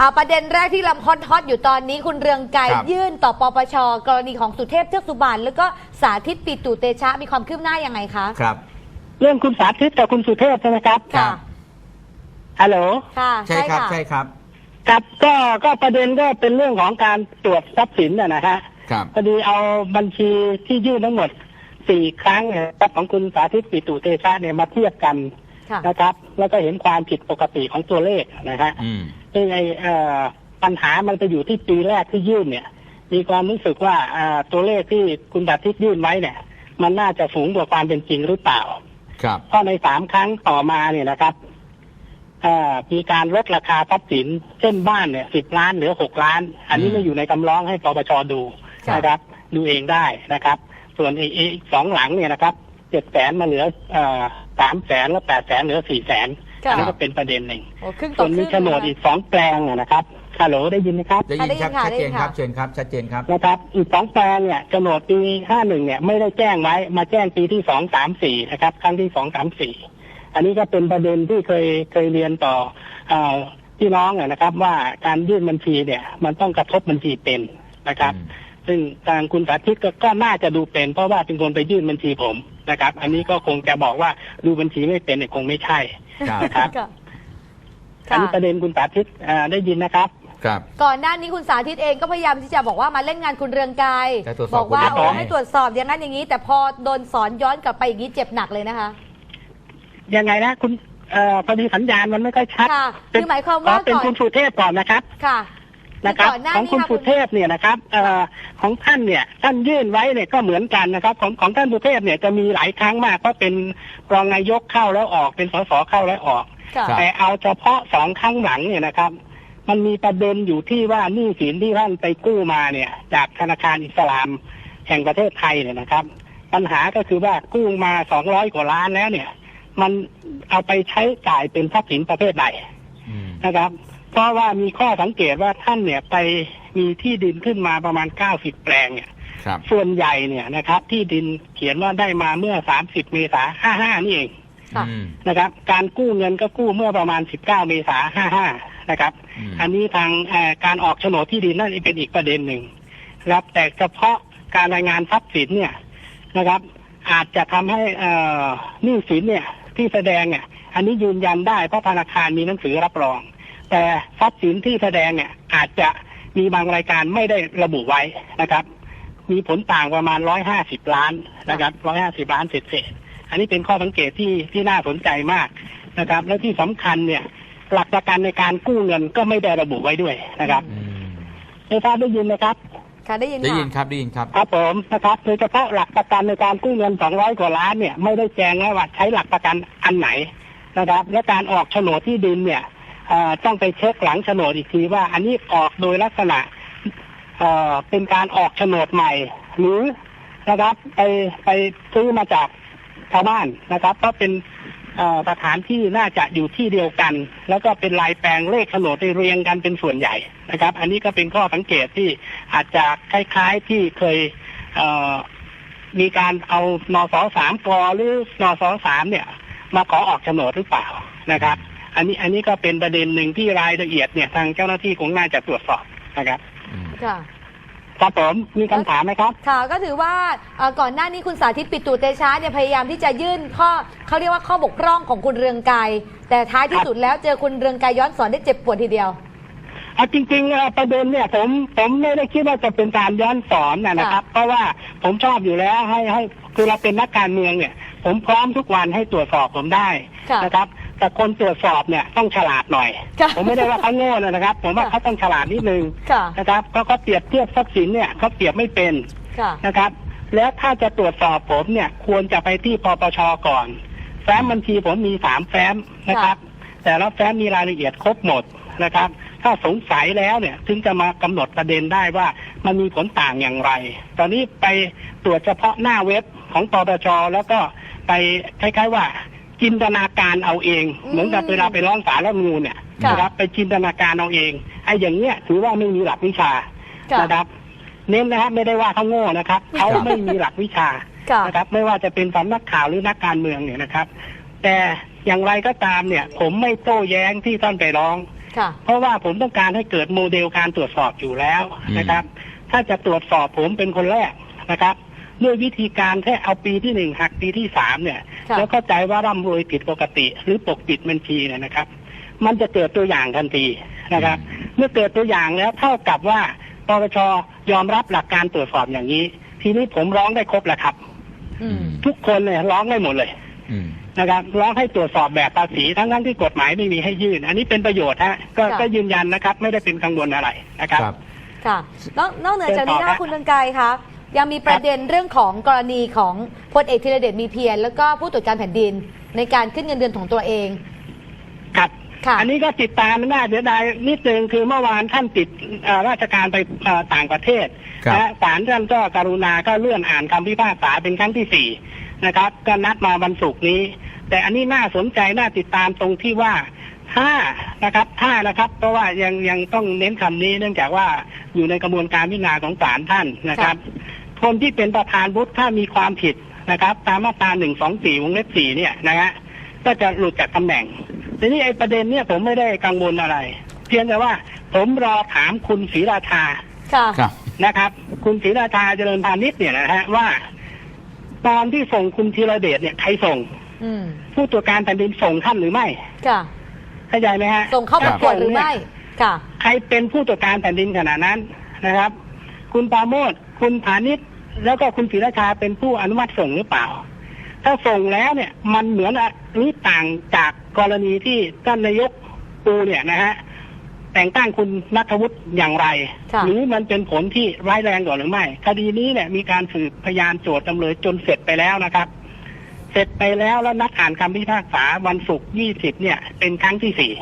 อ่าประเด็นแรกที่ลำฮอตฮอตอยู่ตอนนี้คุณเรืองไกรครับ ยื่นต่อปปชกรณีของสุเทพเทือกสุบานแล้วก็สาธิตปิตุเตชะมีความคืบหน้ายังไงคะ ครับ เรื่องคุณสาธิตกับคุณสุเทพใช่ไหมครับ ครับ ฮัลโหล ค่ะใช่ครับค่ะใช่ครับครับ ก็ ก็ประเด็นก็เป็นเรื่องของการตรวจทรัพย์สินนะนะฮะครับ พอดีเอาบัญชีที่ยื่นทั้งหมดสี่ครั้งเนี่ยครับของคุณสาธิตปิตุเตชะเนี่ยมาเทียบกันค่ะ นะครับ แล้วก็เห็นความผิดปกติของตัวเลขนะฮะ อืม ซึ่งไอเอ่อปัญหามันไปอยู่ที่ปีแรกที่ยื่นเนี่ย มีความรู้สึกว่าอ่าตัวเลขที่คุณสาธิตยื่นไว้เนี่ย มันน่าจะสูงกว่าความเป็นจริงหรือเปล่า ครับเพราะในสามครั้งต่อมาเนี่ยนะครับเอ่อมีการลดราคาทรัพย์สินเช่นบ้านเนี่ยสิบล้านเหลือหกล้าน อันนี้อืมไม่อยู่ในคำร้องให้ปปชดูครับนะครับ ดูเองได้นะครับ ส่วนอีกอีกสองหลังเนี่ยนะครับเจ็ดแสนมาเหลือสามแสนแล้วแปดแสนเหลือสี่แสนค่ะ อันนี้ก็เป็นประเด็นหนึ่งโอ้ครึ่งต่ส่อวนคมีรึ่งโฉนดอีกสองแปลงอะนะครับฮัลโหลได้ยินไหมครับ ได้ยินครับค่ะชัดได้เจยินนคค่ะรับเชิญครับชัดเจนครับ นะครับอีกสองแปลงเนี่ยโฉนดปีห้าหนึ่งเนี่ยไม่ได้แจ้งไว้มาแจ้งปีที่สองสามสี่นะครับ ครั้งที่สองสามสี่อันนี้ก็เป็นประเด็นที่เคยเคยเรียนต่อเอ่อพี่น้องอะนะครับ ว่าการยื่นบัญชีเนี่ย มันต้องกระทบบัญชีเป็นนะครับอืมซึ่งทางคุณสาธิตก็ก็น่าจะดูเป็น เพราะว่าเป็นคนไปยื่นบัญชีผม นะครับ อันนี้ก็คงจะบอกว่าดูบัญชีไม่เป็นเนี่ยคงไม่ใช่ครับ นะครับค่ะอันนี้ประเด็นคุณสาธิตอ่าได้ยินนะครับ ครับ ก่อนหน้านี้คุณสาธิตเองก็พยายามที่จะบอกว่ามาเล่นงานคุณเรืองไกรจะตรวจสบออบกว่าคุณเรืองไกร โอ้ให้ตรวจสอบอย่างนั้นอย่างนี้ แต่พอโดนสอนย้อนกลับไปอย่างนี้เจ็บหนักเลยนะคะ ยังไงนะคุณเอ่อพอดีสัญญาณมันไม่ค่อยชัดค่ะเป็นคือหมายความขอว่าเป็นก่อน คุณสุเทพก่อนนะครับ ค่ะ นะครับก่อนหน้าของนี้คุณค่ะสุเทพเนี่ยนะครับเอ่อของท่านเนี่ยท่านยื่นไว้เนี่ยก็เหมือนกันนะครับ ของของท่านสุเทพเนี่ยจะมีหลายครั้งมากเพราะเป็นรองนายกเข้าแล้วออกเป็นสสเข้าแล้วออกค่ะครับแต่เอาเฉพาะสองครั้งหลังเนี่ยนะครับ มันมีประเด็นอยู่ที่ว่าหนี้สินที่ท่านไปกู้มาเนี่ย จากธนาคารอิสลามแห่งประเทศไทยเนี่ยนะครับ ปัญหาก็คือว่ากู้มาสองร้อยกว่าล้านแล้วเนี่ย มันเอาไปใช้จ่ายเป็นทรัพย์สินประเภทใดอืมนะครับ เพราะว่ามีข้อสังเกตว่าท่านเนี่ยไปมีที่ดินขึ้นมาประมาณเก้าสิบแปลงเนี่ยครับส่วนใหญ่เนี่ยนะครับ ที่ดินเขียนว่าได้มาเมื่อสามสิบเมษาห้าห้านี่เองค่ะอืมนะครับ การกู้เงินก็กู้เมื่อประมาณสิบเก้าเมษาห้าห้านะครับอืมอันนี้ทางเอ่อการออกโฉนดที่ดินนั่นเป็นอีกประเด็นหนึ่งนะครับ แต่เฉพาะการรายงานทรัพย์สินเนี่ยนะครับ อาจจะทำให้เอ่อหนี้สินเนี่ยที่แสดงเนี่ยอันนี้ยืนยันได้เพราะธนาคารมีหนังสือรับรอง แต่ทรัพย์สินที่แสดงเนี่ยอาจจะมีบางรายการไม่ได้ระบุไว้นะครับ มีผลต่างประมาณร้อยห้าสิบล้านนะครับร้อยห้าสิบล้านเศษๆอันนี้เป็นข้อสังเกตที่ที่น่าสนใจมากนะครับ และที่สำคัญเนี่ย หลักประกันในการกู้เงินก็ไม่ได้ระบุไว้ด้วยนะครับอืมไม่ทราบได้ยินไหมครับค่ะได้ยินได้ยินค่ะครับได้ยินครับครับผมนะครับโดยเฉพาะหลักประกันในการกู้เงิน 200 กว่าล้านเนี่ยไม่ได้แจ้งไว้ว่าใช้หลักประกันอันไหนนะครับ และการออกโฉนดที่ดินเนี่ยเอ่อ ต้องไปเช็คหลังโฉนดอีกทีว่า อันนี้ออกโดยลักษณะเป็นการออกโฉนดใหม่ หรือนะครับไปไปซื้อมาจากชาวบ้านนะครับเพราะเป็นสถานที่น่าจะอยู่ที่เดียวกัน แล้วก็เป็นลายแปลงเลขโฉนดเรียงกันเป็นส่วนใหญ่นะครับ อันนี้ก็เป็นข้อสังเกตที่อาจจะคล้าย ๆที่เคยเมีการเอานสอสามกหรือนสอสามเนี่ย มาขอออกโฉนดหรือเปล่านะครับ อันนี้อันนี้ก็เป็นประเด็นหนึ่งที่รายละเอียดเนี่ยทางเจ้าหน้าที่คงน่าจะตรวจสอบนะครับอืมค่ะครับผมมีคำถามไหมครับ ค่ะ ก็ถือว่าเอ่อก่อนหน้านี้คุณสาธิตปิตุเตชะเนี่ยพยายามที่จะยื่นข้อเขาเรียกว่าข้อบกพร่องของคุณเรืองไกรแต่ท้ายที่สุดแล้วเจอคุณเรืองไกรย้อนสอนได้เจ็บปวดทีเดียวเอาจริงๆเอ่อประเด็นเนี่ยผมผมไม่ได้คิดว่าจะเป็นการย้อนสอนนะนะครับ เพราะว่าผมชอบอยู่แล้วให้ให้คือเราเป็นนักการเมืองเนี่ย ผมพร้อมทุกวันให้ตรวจสอบผมได้ค่ะนะครับ แต่คนตรวจสอบเนี่ยต้องฉลาดหน่อย ค่ะผมไม่ได้ว่าเขาโง่นะครับ ผมว่าค่ะเขาต้องฉลาดนิดนึงค่ะ นะครับเพราะเขาเปรียบเทียบทรัพย์สินเนี่ยเขาเปรียบไม่เป็นค่ะ นะครับ แล้วถ้าจะตรวจสอบผมเนี่ยควรจะไปที่ปปชก่อน แฟ้มบัญชีผมมีสามแฟ้มนะครับ แต่ละแฟ้มมีรายละเอียดครบหมดนะครับ ถ้าสงสัยแล้วเนี่ยถึงจะมากำหนดประเด็นได้ว่ามันมีผลต่างอย่างไร ตอนนี้ไปตรวจเฉพาะหน้าเว็บของปปชแล้วก็ไปคล้ายๆว่า จินตนาการเอาเองอืมเหมือนกับเวลาไปร้องศาลรัฐธรรมนูญเนี่ยค่ะ นะครับไปจินตนาการเอาเองไอ้อย่างเงี้ยถือว่าไม่มีหลักวิชาค่ะ นะครับ เน้นนะครับไม่ได้ว่าเขาโง่นะครับเขาไม่มีหลักวิชา ค่ะ นะครับไม่ว่าจะเป็นสำนักข่าวหรือนักการเมืองเนี่ยนะครับ แต่อย่างไรก็ตามเนี่ย ผมไม่โต้แย้งที่ท่านไปร้อง ค่ะ เพราะว่าผมต้องการให้เกิดโมเดลการตรวจสอบอยู่แล้วนะครับ ถ้าจะตรวจสอบผมเป็นคนแรกนะครับ ด้วยวิธีการแค่เอาปีที่หนึ่งหักปีที่สามเนี่ยค่ะแล้วเข้าใจว่าร่ำรวยผิดปกติ หรือปกปิดบัญชีเนี่ยนะครับ มันจะเกิดตัวอย่างทันทีนะครับ เมื่อเกิดตัวอย่างแล้วเท่ากับว่าปปชยอมรับหลักการตรวจสอบอย่างนี้ ทีนี้ผมร้องได้ครบแล้วครับอืมทุกคนเนี่ยร้องได้หมดเลยอืมนะครับร้องให้ตรวจสอบแบบภาษีทั้งทั้งๆที่กฎหมายไม่มีให้ยื่น อันนี้เป็นประโยชน์ฮะก็ค่ะก็ยืนยันนะครับ ไม่ได้เป็นกังวลอะไรนะครับครับค่ะนอกนอกเหนือจากนี้เชิญต่อนะคะฮะคุณเรืองไกรคะ ยังมีประเด็นเรื่องของกรณีของพลเอกธีรเดชมีเพียรแล้วก็ผู้ตรวจการแผ่นดินในการขึ้นเงินเดือนของตัวเอง ครับ ค่ะอันนี้ก็ติดตามไม่ได้เสียดายนิดนึงคือเมื่อวานท่านติดเอ่อราชการไปเอ่อต่างประเทศครับ นะศาลท่านก็กรุณาก็เลื่อนอ่านคำพิพากษาเป็นครั้งที่สี่นะครับ ก็นัดมาวันศุกร์นี้ แต่อันนี้น่าสนใจน่าติดตามตรงที่ว่าถ้านะครับถ้านะครับ เพราะว่ายังยังต้องเน้นคำนี้เนื่องจากว่าอยู่ในกระบวนการพิจารณาของศาลท่านนะครับ คนที่เป็นประธานวุฒิถ้ามีความผิดนะครับ ตามมาตราหนึ่งสองสี่วงเล็บสี่เนี่ยนะฮะก็จะหลุดจากตำแหน่งทีนี้ไอ้ประเด็นเนี่ยผมไม่ได้กังวลอะไร เพียงแต่ว่า ผมรอถามคุณศรีราชาค่ะครับนะครับ คุณศรีราชาเจริญพาณิชย์เนี่ยนะฮะว่า ตอนที่ส่งคุณธีรเดชเนี่ยใครส่งอืมผู้ตรวจการแผ่นดินส่งท่านหรือไม่ค่ะเข้าใจไหมฮะส่งเข้าประกวดหรือไม่ค่ะ ใครเป็นผู้ตรวจการแผ่นดินขณะนั้นนะครับ คุณปราโมท คุณพาณิชย์แล้วก็คุณศรีราชาเป็นผู้อนุมัติส่งหรือเปล่า ถ้าส่งแล้วเนี่ยมันเหมือนอะหรือต่างจากกรณีที่ท่านนายกปูเนี่ยนะฮะแต่งตั้งคุณนัทวุฒิอย่างไรค่ะหรือมันเป็นผลที่ร้ายแรงกว่าหรือไม่ คดีนี้เนี่ยมีการสืบพยานโจทย์จำเลยจนเสร็จไปแล้วนะครับ เสร็จไปแล้วแล้วนัดอ่านคำพิพากษาวันศุกร์ยี่สิบเนี่ย เป็นครั้งที่สี่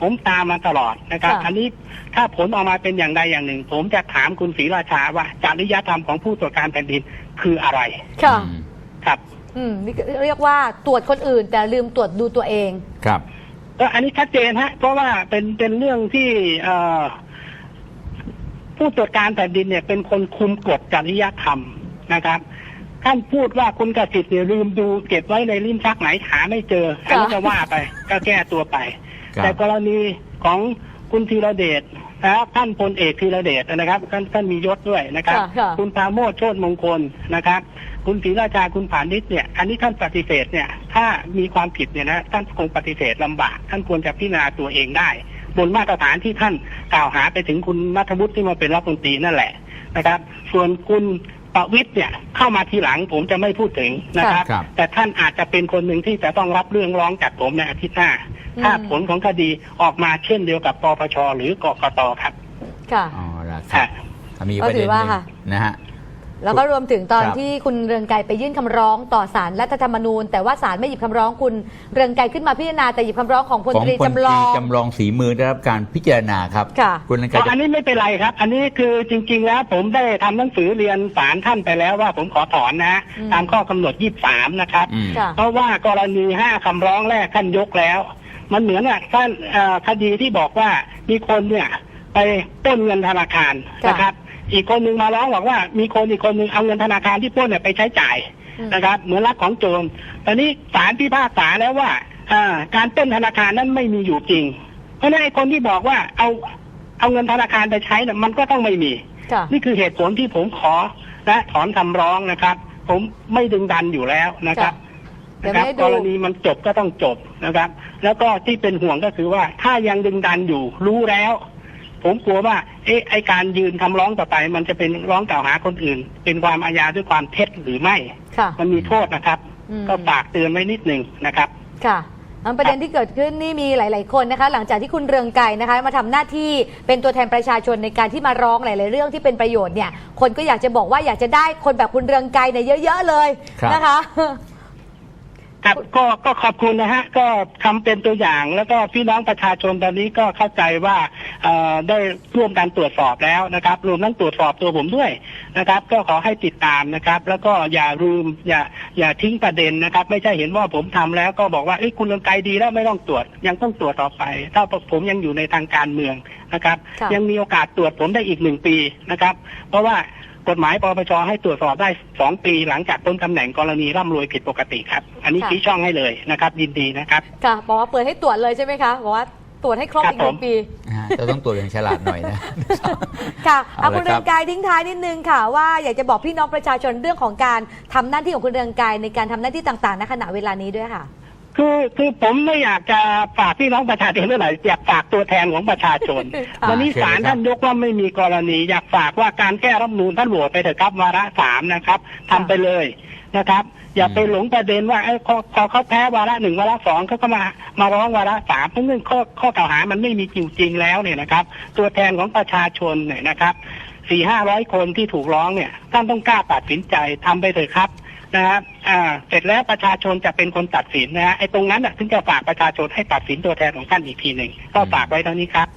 ผมตามมาตลอดนะครับค่ะอันนี้ถ้าผลออกมาเป็นอย่างใดอย่างหนึ่ง ผมจะถามคุณศรีราชาว่าจริยธรรมของผู้ตรวจการแผ่นดินคืออะไรค่ะ อืมครับอืมนี่เรียกว่าตรวจคนอื่น แต่ลืมตรวจดูตัวเอง ครับ ก็อันนี้ชัดเจนฮะ เพราะว่าเป็นเป็นเรื่องที่เอ่อผู้ตรวจการแผ่นดินเนี่ย เป็นคนคุมกฎจริยธรรมนะครับท่านพูดว่าคุณกสิทธิ์เนี่ยลืมดูเก็บไว้ในลิ้นชักไหนหาไม่เจออันนี้ค่ะ จะว่าไป ก็แก้ตัวไป ครับ แต่กรณีของคุณธีรเดชนะครับท่านพลเอกธีรเดชนะครับ ท่านท่านมียศด้วยนะครับ ค่ะค่ะ คุณปราโมชโชติมงคลนะครับ คุณศรีราชาคุณผานิชเนี่ย อันนี้ท่านปฏิเสธเนี่ย ถ้ามีความผิดเนี่ยนะท่านคงปฏิเสธลำบาก ท่านควรจะพิจารณาตัวเองได้ บนมาตรฐานที่ท่านกล่าวหาไปถึงคุณนัทวุฒิที่มาเป็นรัฐมนตรีนั่นแหละนะครับ ส่วนคุณ ประวิตยเนี่ยเข้ามาทีหลังผมจะไม่พูดถึงนะครับ ครับ แต่ท่านอาจจะเป็นคนหนึ่งที่จะต้องรับเรื่องร้องจากผมในอาทิตย์หน้า ถ้าอืมผลของคดีออกมาเช่นเดียวกับปปชหรือกกตครับค่ะ อ๋อละคค่ะรับมีก็ประถืเด็นอหว่านึ่งค่ะ นะฮะ แล้วก็รวมถึงตอนครับ ที่คุณเรืองไกรไปยื่นคำร้องต่อศาลรัฐธรรมนูญ แต่ว่าศาลไม่หยิบคำร้องคุณเรืองไกรขึ้นมาพิจารณาแต่หยิบคำร้องของพลของตรีพลจำลตรีอง จำลองสีมือได้รับการพิจารณาครับค่ะคุณนันเพการาะอันนี้ไม่เป็นไรครับ อันนี้คือจริง ๆ แล้วผมได้ทำหนังสือเรียนศาลท่านไปแล้วว่าผมขอถอนนะฮะอืม ตามข้อกำหนด 23 นะครับ อืม ค่ะ เพราะว่ากรณีห้าคำร้องแรกท่านยกแล้ว มันเหมือนอะท่านเอ่อคดีที่บอกว่ามีคนเนี่ย ไปปล้นเงินธนาคารค่ะ นะครับ อีกคนหนึ่งมาร้องบอกว่ามีคนอีกคนหนึ่งเอาเงินธนาคารที่ปล้นเนี่ยไปใช้จ่ายอืมนะครับ เหมือนลักของโจรตอนนี้ศาลพิพากษาแล้วว่าอ่าการปล้นธนาคารนั้นไม่มีอยู่จริง เพราะฉะนั้นไอ้คนที่บอกว่าเอาเอาเงินธนาคารไปใช้เนี่ยมันก็ต้องไม่มีค่ะนี่คือเหตุผลที่ผมขอและถอนคำร้องนะครับ ผมไม่ดึงดันอยู่แล้วนะครับเดี๋ยวนะคไม่รับให้ดูกรณีมันจบก็ต้องจบนะครับ แล้วก็ที่เป็นห่วงก็คือว่าถ้ายังดึงดันอยู่รู้แล้ว ผมกลัวว่าเอ๊ะไอการยืนคำร้องต่อไป มันจะเป็นร้องกล่าวหาคนอื่น เป็นความอาญาด้วยความเท็จหรือไม่ค่ะมันมีโทษนะครับอืมก็ฝากเตือนไว้นิดหนึ่งนะครับ ค่ะอันประเด็นที่เกิดขึ้นนี่มีหลาย ๆ คนนะคะ หลังจากที่คุณเรืองไกรนะคะ มาทำหน้าที่เป็นตัวแทนประชาชนในการที่มาร้องหลาย ๆ เรื่องที่เป็นประโยชน์เนี่ย คนก็อยากจะบอกว่าอยากจะได้คนแบบคุณเรืองไกรเนี่ยเยอะ ๆ เลยครับนะคะ ครับก็ก็ขอบคุณนะฮะก็ทำเป็นตัวอย่างแล้วก็พี่น้องประชาชนตอนนี้ก็เข้าใจว่าเอ่อได้ร่วมกันตรวจสอบแล้วนะครับ รวมทั้งตรวจสอบตัวผมด้วยนะครับ ก็ขอให้ติดตามนะครับ แล้วก็อย่าลืมอย่าอย่าทิ้งประเด็นนะครับ ไม่ใช่เห็นว่าผมทำแล้วก็บอกว่าเอ้ยคุณเรืองไกรดีแล้วไม่ต้องตรวจยังต้องตรวจต่อไป ถ้าผมยังอยู่ในทางการเมืองนะครับค่ะยังมีโอกาสตรวจผมได้อีกหนึ่งปีนะครับ เพราะว่ากฎหมายปปชให้ตรวจสอบได้สองปีหลังจากพ้นตำแหน่งกรณีร่ำรวยผิดปกติครับ อันนี้ค่ะ ชี้ช่องให้เลยนะครับยินดีนะครับ ค่ะบอกว่าเปิดให้ตรวจเลยใช่ไหมคะบอกว่าตรวจให้ครบครับอีกหนึ่ผงม ปี นะฮะจะต้องตัวจอย่างฉลาดหน่อยนะ ค่ะเอาเอาละคุณคเรืรัอบงกายทิ้งท้ายนิดนึงค่ะ ว่าอยากจะบอกพี่น้องประชาชนเรื่องของการทำหน้าที่ของคุณเรืองกายในการทำหน้าที่ต่างๆณขณะเวลานี้ด้วยค่ะ คือคือผมไม่อยากจะฝากพี่น้องประชาชนเท่าไหร่อยากฝากตัวแทนของประชาชนค่ะวันนี้เชิญศาลเลยครับท่านยกว่าไม่มีกรณี อยากฝากว่าการแก้รัฐธรรมนูญท่านโหวตไปเถอะครับวาระสามนะครับทำไปเลยนะครับ อย่าไปหลงประเด็นว่าเอ้ยพอพอเขาแพ้วาระหนึ่งวาระสองเขาก็มามาร้องวาระสามเพราะเรื่องข้อข้อกล่าวหามันไม่มีจริงๆแล้วเนี่ยนะครับ ตัวแทนของประชาชนเนี่ยนะครับสี่ห้าร้อยคนที่ถูกร้องเนี่ยท่านต้องกล้าตัดสินใจทำไปเถอะครับ นะครับอ่าเสร็จแล้วประชาชนจะเป็นคนตัดสินนะฮะไอ้ตรงนั้นน่ะถึงจะฝากประชาชนให้ตัดสินตัวแทนของท่านอีกทีหนึ่งก็ฝากไว้เท่านี้ครับ